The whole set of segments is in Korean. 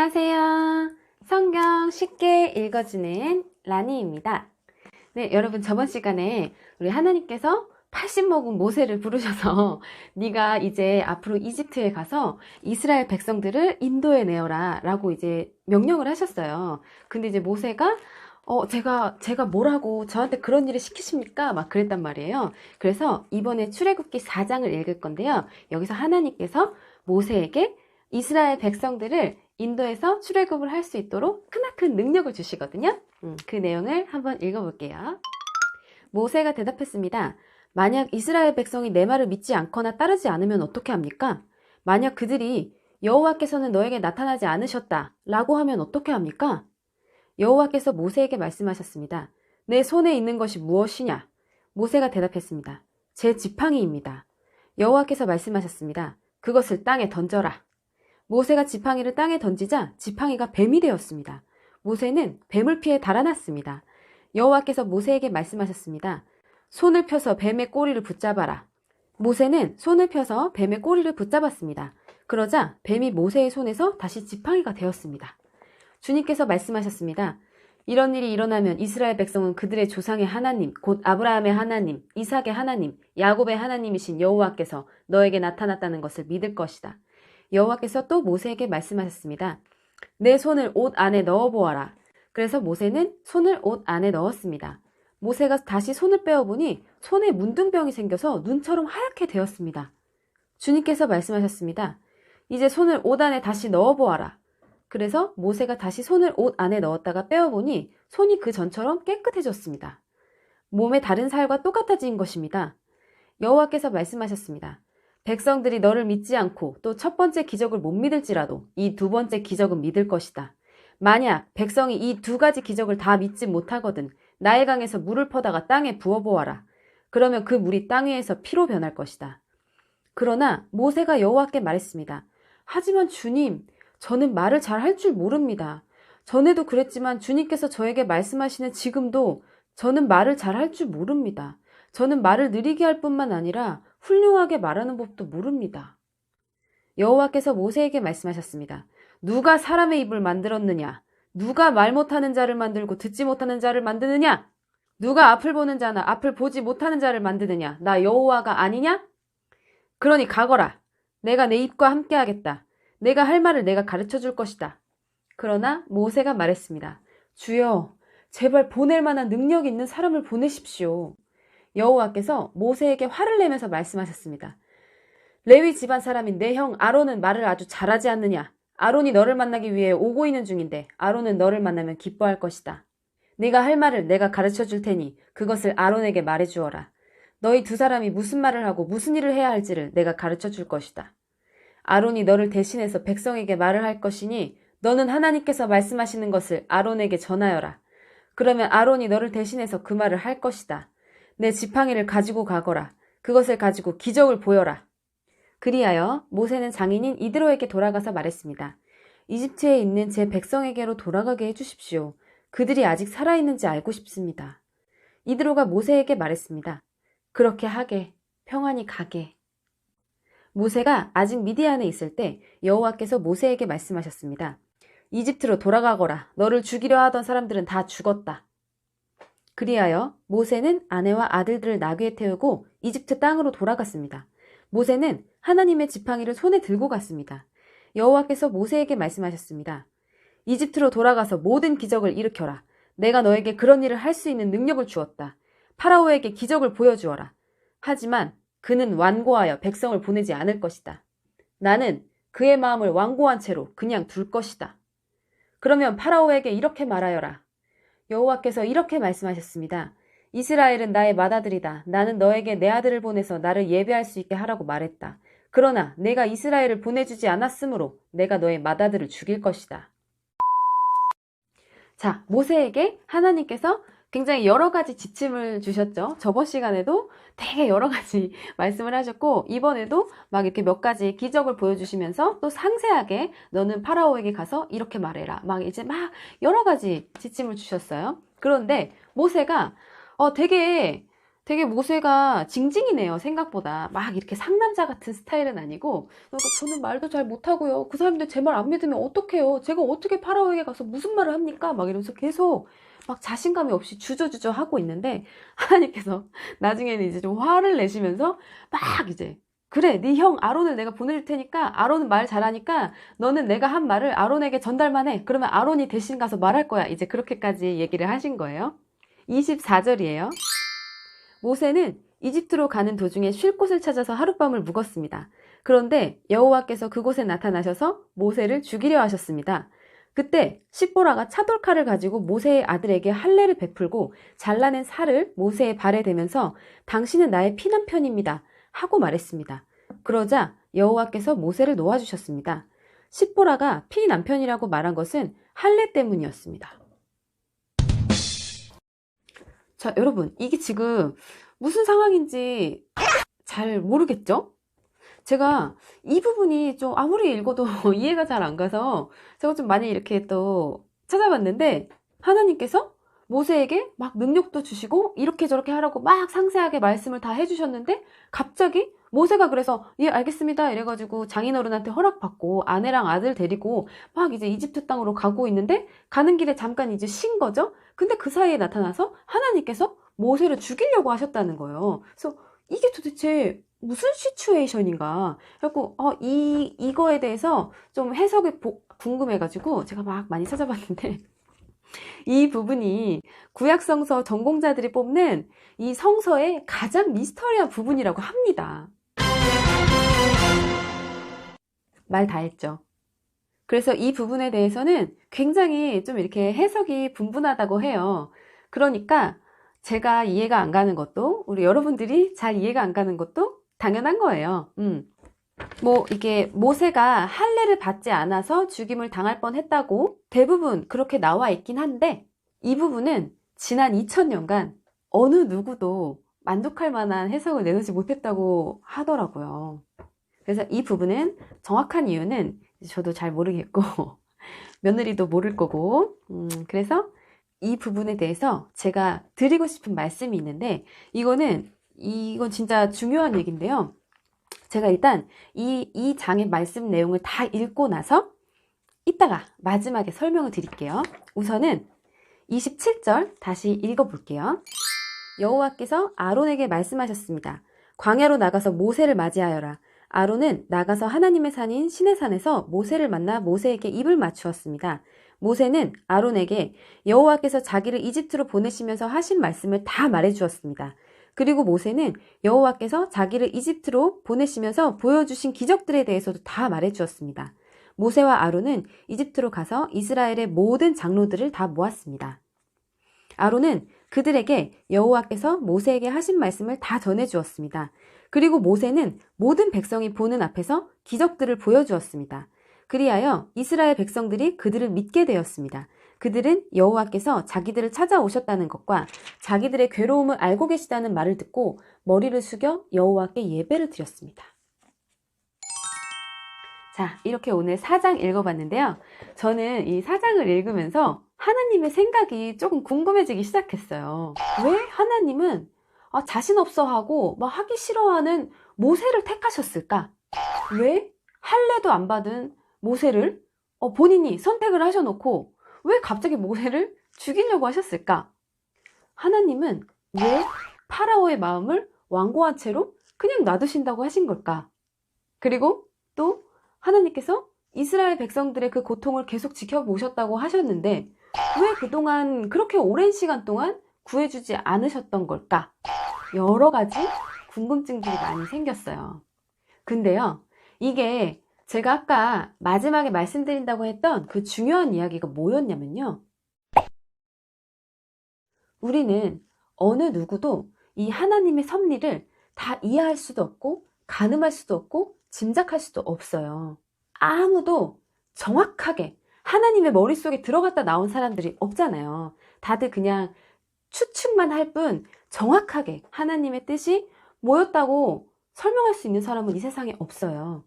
안녕하세요. 성경 쉽게 읽어주는 라니입니다. 네, 여러분 저번 시간에 우리 하나님께서 80 먹은 모세를 부르셔서 네가 이제 앞으로 이집트에 가서 이스라엘 백성들을 인도에 내어라 라고 이제 명령을 하셨어요. 근데 이제 모세가 어, 제가, 제가 뭐라고 저한테 그런 일을 시키십니까? 막 그랬단 말이에요. 그래서 이번에 출애굽기 4장을 읽을 건데요. 여기서 하나님께서 모세에게 이스라엘 백성들을 인도에서 출애굽을 할 수 있도록 크나큰 능력을 주시거든요. 음, 그 내용을 한번 읽어볼게요. 모세가 대답했습니다. 만약 이스라엘 백성이 내 말을 믿지 않거나 따르지 않으면 어떻게 합니까? 만약 그들이 여호와께서는 너에게 나타나지 않으셨다 라고 하면 어떻게 합니까? 여호와께서 모세에게 말씀하셨습니다. 내 손에 있는 것이 무엇이냐? 모세가 대답했습니다. 제 지팡이입니다. 여호와께서 말씀하셨습니다. 그것을 땅에 던져라. 모세가 지팡이를 땅에 던지자 지팡이가 뱀이 되었습니다. 모세는 뱀을 피해 달아났습니다. 여호와께서 모세에게 말씀하셨습니다. 손을 펴서 뱀의 꼬리를 붙잡아라. 모세는 손을 펴서 뱀의 꼬리를 붙잡았습니다. 그러자 뱀이 모세의 손에서 다시 지팡이가 되었습니다. 주님께서 말씀하셨습니다. 이런 일이 일어나면 이스라엘 백성은 그들의 조상의 하나님, 곧 아브라함의 하나님, 이삭의 하나님, 야곱의 하나님이신 여호와께서 너에게 나타났다는 것을 믿을 것이다. 여호와께서 또 모세에게 말씀하셨습니다. 내 손을 옷 안에 넣어 보아라. 그래서 모세는 손을 옷 안에 넣었습니다. 모세가 다시 손을 빼어보니 손에 문둥병이 생겨서 눈처럼 하얗게 되었습니다. 주님께서 말씀하셨습니다. 이제 손을 옷 안에 다시 넣어 보아라. 그래서 모세가 다시 손을 옷 안에 넣었다가 빼어보니 손이 그 전처럼 깨끗해졌습니다. 몸의 다른 살과 똑같아진 것입니다. 여호와께서 말씀하셨습니다. 백성들이 너를 믿지 않고 또 첫 번째 기적을 못 믿을지라도 이 두 번째 기적은 믿을 것이다. 만약 백성이 이 두 가지 기적을 다 믿지 못하거든 나일 강에서 물을 퍼다가 땅에 부어보아라. 그러면 그 물이 땅 위에서 피로 변할 것이다. 그러나 모세가 여호와께 말했습니다. 하지만 주님, 저는 말을 잘 할 줄 모릅니다. 전에도 그랬지만 주님께서 저에게 말씀하시는 지금도 저는 말을 잘 할 줄 모릅니다. 저는 말을 느리게 할 뿐만 아니라 훌륭하게 말하는 법도 모릅니다. 여호와께서 모세에게 말씀하셨습니다. 누가 사람의 입을 만들었느냐? 누가 말 못하는 자를 만들고 듣지 못하는 자를 만드느냐? 누가 앞을 보는 자나 앞을 보지 못하는 자를 만드느냐? 나 여호와가 아니냐? 그러니 가거라. 내가 내 입과 함께 하겠다. 내가 할 말을 내가 가르쳐 줄 것이다. 그러나 모세가 말했습니다. 주여, 제발 보낼 만한 능력 있는 사람을 보내십시오. 여호와께서 모세에게 화를 내면서 말씀하셨습니다. 레위 집안 사람인 내 형 아론은 말을 아주 잘하지 않느냐? 아론이 너를 만나기 위해 오고 있는 중인데 아론은 너를 만나면 기뻐할 것이다. 네가 할 말을 내가 가르쳐 줄 테니 그것을 아론에게 말해 주어라. 너희 두 사람이 무슨 말을 하고 무슨 일을 해야 할지를 내가 가르쳐 줄 것이다. 아론이 너를 대신해서 백성에게 말을 할 것이니 너는 하나님께서 말씀하시는 것을 아론에게 전하여라. 그러면 아론이 너를 대신해서 그 말을 할 것이다. 내 지팡이를 가지고 가거라. 그것을 가지고 기적을 보여라. 그리하여 모세는 장인인 이드로에게 돌아가서 말했습니다. 이집트에 있는 제 백성에게로 돌아가게 해주십시오. 그들이 아직 살아있는지 알고 싶습니다. 이드로가 모세에게 말했습니다. 그렇게 하게, 평안히 가게. 모세가 아직 미디안에 있을 때 여호와께서 모세에게 말씀하셨습니다. 이집트로 돌아가거라. 너를 죽이려 하던 사람들은 다 죽었다. 그리하여 모세는 아내와 아들들을 나귀에 태우고 이집트 땅으로 돌아갔습니다. 모세는 하나님의 지팡이를 손에 들고 갔습니다. 여호와께서 모세에게 말씀하셨습니다. 이집트로 돌아가서 모든 기적을 일으켜라. 내가 너에게 그런 일을 할 수 있는 능력을 주었다. 파라오에게 기적을 보여주어라. 하지만 그는 완고하여 백성을 보내지 않을 것이다. 나는 그의 마음을 완고한 채로 그냥 둘 것이다. 그러면 파라오에게 이렇게 말하여라. 여호와께서 이렇게 말씀하셨습니다. 이스라엘은 나의 맏아들이다. 나는 너에게 내 아들을 보내서 나를 예배할 수 있게 하라고 말했다. 그러나 내가 이스라엘을 보내주지 않았으므로 내가 너의 맏아들을 죽일 것이다. 자, 모세에게 하나님께서 굉장히 여러 가지 지침을 주셨죠. 저번 시간에도 되게 여러 가지 말씀을 하셨고, 이번에도 막 이렇게 몇 가지 기적을 보여주시면서 또 상세하게 너는 파라오에게 가서 이렇게 말해라. 막 이제 막 여러 가지 지침을 주셨어요. 그런데 모세가 어, 되게 되게 모세가 징징이네요, 생각보다. 막 이렇게 상남자 같은 스타일은 아니고, 저는 말도 잘 못하고요. 그 사람들 제 말 안 믿으면 어떡해요? 제가 어떻게 파라오에게 가서 무슨 말을 합니까? 막 이러면서 계속 막 자신감이 없이 주저주저 하고 있는데, 하나님께서 나중에는 이제 좀 화를 내시면서 막 이제, 그래, 네 형 아론을 내가 보내줄 테니까, 아론은 말 잘하니까, 너는 내가 한 말을 아론에게 전달만 해. 그러면 아론이 대신 가서 말할 거야. 이제 그렇게까지 얘기를 하신 거예요. 24절이에요. 모세는 이집트로 가는 도중에 쉴 곳을 찾아서 하룻밤을 묵었습니다. 그런데 여호와께서 그곳에 나타나셔서 모세를 죽이려 하셨습니다. 그때 십보라가 차돌칼을 가지고 모세의 아들에게 할례를 베풀고 잘라낸 살을 모세의 발에 대면서 당신은 나의 피남편입니다. 하고 말했습니다. 그러자 여호와께서 모세를 놓아주셨습니다. 십보라가 피남편이라고 말한 것은 할례 때문이었습니다. 자, 여러분, 이게 지금 무슨 상황인지 잘 모르겠죠? 제가 이 부분이 좀 아무리 읽어도 이해가 잘 안 가서 제가 좀 많이 이렇게 또 찾아봤는데 하나님께서 모세에게 막 능력도 주시고 이렇게 저렇게 하라고 막 상세하게 말씀을 다 해주셨는데 갑자기 모세가 그래서 예 알겠습니다 이래가지고 장인어른한테 허락받고 아내랑 아들 데리고 막 이제 이집트 땅으로 가고 있는데 가는 길에 잠깐 이제 쉰 거죠. 근데 그 사이에 나타나서 하나님께서 모세를 죽이려고 하셨다는 거예요. 그래서 이게 도대체 무슨 시츄에이션인가? 그래갖고 어, 이 이거에 대해서 좀 해석이 보- 궁금해가지고 제가 막 많이 찾아봤는데 이 부분이 구약 성서 전공자들이 뽑는 이 성서의 가장 미스터리한 부분이라고 합니다. 말 다 했죠. 그래서 이 부분에 대해서는 굉장히 좀 이렇게 해석이 분분하다고 해요. 그러니까 제가 이해가 안 가는 것도 우리 여러분들이 잘 이해가 안 가는 것도 당연한 거예요. 음. 뭐 이게 모세가 할례를 받지 않아서 죽임을 당할 뻔했다고 대부분 그렇게 나와 있긴 한데 이 부분은 지난 2000년간 어느 누구도 만족할 만한 해석을 내놓지 못했다고 하더라고요. 그래서 이 부분은 정확한 이유는 저도 잘 모르겠고 며느리도 모를 거고 음, 그래서 이 부분에 대해서 제가 드리고 싶은 말씀이 있는데 이거는 이건 진짜 중요한 얘기인데요. 제가 일단 이, 이 장의 말씀 내용을 다 읽고 나서 이따가 마지막에 설명을 드릴게요. 우선은 27절 다시 읽어볼게요. 여호와께서 아론에게 말씀하셨습니다. 광야로 나가서 모세를 맞이하여라. 아론은 나가서 하나님의 산인 신의 산에서 모세를 만나 모세에게 입을 맞추었습니다. 모세는 아론에게 여호와께서 자기를 이집트로 보내시면서 하신 말씀을 다 말해 주었습니다. 그리고 모세는 여호와께서 자기를 이집트로 보내시면서 보여주신 기적들에 대해서도 다 말해 주었습니다. 모세와 아론은 이집트로 가서 이스라엘의 모든 장로들을 다 모았습니다. 아론은 그들에게 여호와께서 모세에게 하신 말씀을 다 전해 주었습니다. 그리고 모세는 모든 백성이 보는 앞에서 기적들을 보여주었습니다. 그리하여 이스라엘 백성들이 그들을 믿게 되었습니다. 그들은 여호와께서 자기들을 찾아오셨다는 것과 자기들의 괴로움을 알고 계시다는 말을 듣고 머리를 숙여 여호와께 예배를 드렸습니다. 자, 이렇게 오늘 사장 읽어봤는데요. 저는 이 사장을 읽으면서 하나님의 생각이 조금 궁금해지기 시작했어요. 왜 하나님은 아, 자신 없어 하고 막 하기 싫어하는 모세를 택하셨을까? 왜 할례도 안 받은 모세를 어, 본인이 선택을 하셔놓고 왜 갑자기 모세를 죽이려고 하셨을까? 하나님은 왜 파라오의 마음을 완고한 채로 그냥 놔두신다고 하신 걸까? 그리고 또 하나님께서 이스라엘 백성들의 그 고통을 계속 지켜보셨다고 하셨는데 왜 그동안 그렇게 오랜 시간 동안 구해주지 않으셨던 걸까? 여러 가지 궁금증들이 많이 생겼어요. 근데요, 이게 제가 아까 마지막에 말씀드린다고 했던 그 중요한 이야기가 뭐였냐면요. 우리는 어느 누구도 이 하나님의 섭리를 다 이해할 수도 없고, 가늠할 수도 없고, 짐작할 수도 없어요. 아무도 정확하게 하나님의 머릿속에 들어갔다 나온 사람들이 없잖아요. 다들 그냥 추측만 할 뿐 정확하게 하나님의 뜻이 뭐였다고 설명할 수 있는 사람은 이 세상에 없어요.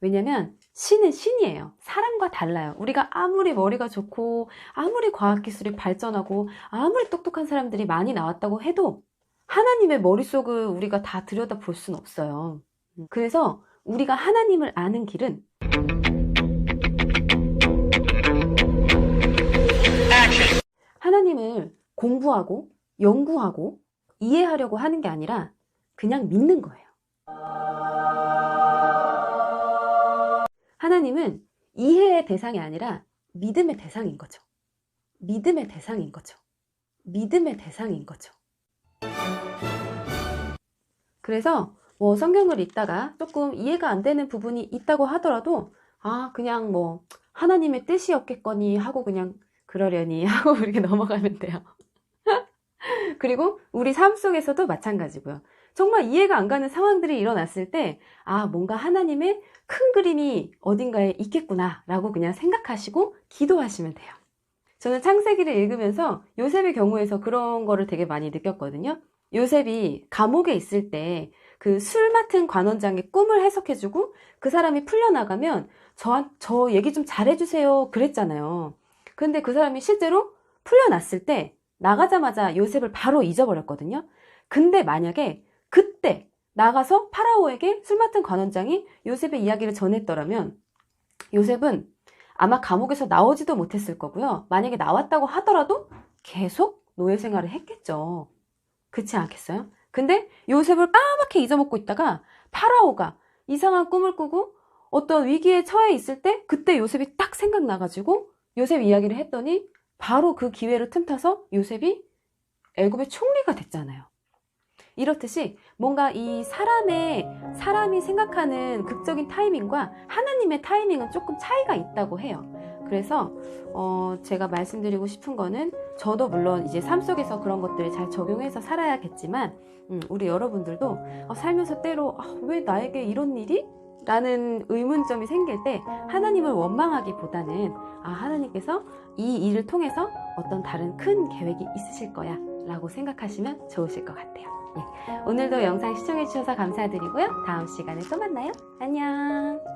왜냐면 신은 신이에요. 사람과 달라요. 우리가 아무리 머리가 좋고 아무리 과학기술이 발전하고 아무리 똑똑한 사람들이 많이 나왔다고 해도 하나님의 머릿속을 우리가 다 들여다 볼 수는 없어요. 음, 그래서 우리가 하나님을 아는 길은 하나님을 공부하고 연구하고 이해하려고 하는 게 아니라 그냥 믿는 거예요. 하나님은 이해의 대상이 아니라 믿음의 대상인 거죠. 믿음의 대상인 거죠. 믿음의 대상인 거죠. 그래서 뭐 성경을 읽다가 조금 이해가 안 되는 부분이 있다고 하더라도 아, 그냥 뭐 하나님의 뜻이었겠거니 하고 그냥 그러려니 하고 이렇게 넘어가면 돼요. 그리고 우리 삶 속에서도 마찬가지고요. 정말 이해가 안 가는 상황들이 일어났을 때, 아, 뭔가 하나님의 큰 그림이 어딘가에 있겠구나, 라고 그냥 생각하시고 기도하시면 돼요. 저는 창세기를 읽으면서 요셉의 경우에서 그런 거를 되게 많이 느꼈거든요. 요셉이 감옥에 있을 때 그 술 맡은 관원장의 꿈을 해석해주고 그 사람이 풀려나가면 저, 저 얘기 좀 잘해주세요. 그랬잖아요. 근데 그 사람이 실제로 풀려났을 때 나가자마자 요셉을 바로 잊어버렸거든요. 근데 만약에 그때 나가서 파라오에게 술 맡은 관원장이 요셉의 이야기를 전했더라면 요셉은 아마 감옥에서 나오지도 못했을 거고요. 만약에 나왔다고 하더라도 계속 노예 생활을 했겠죠. 그렇지 않겠어요? 근데 요셉을 까맣게 잊어먹고 있다가 파라오가 이상한 꿈을 꾸고 어떤 위기에 처해 있을 때 그때 요셉이 딱 생각나가지고 요셉 이야기를 했더니 바로 그 기회를 틈타서 요셉이 애굽의 총리가 됐잖아요. 이렇듯이 뭔가 이 사람의 사람이 생각하는 극적인 타이밍과 하나님의 타이밍은 조금 차이가 있다고 해요. 그래서 어 제가 말씀드리고 싶은 거는 저도 물론 이제 삶 속에서 그런 것들을 잘 적용해서 살아야겠지만 음, 우리 여러분들도 어, 살면서 때로 아, 왜 나에게 이런 일이? 라는 의문점이 생길 때 하나님을 원망하기보다는 아 하나님께서 이 일을 통해서 어떤 다른 큰 계획이 있으실 거야 라고 생각하시면 좋으실 것 같아요. 예. 오늘도 영상 시청해 주셔서 감사드리고요. 다음 시간에 또 만나요. 안녕.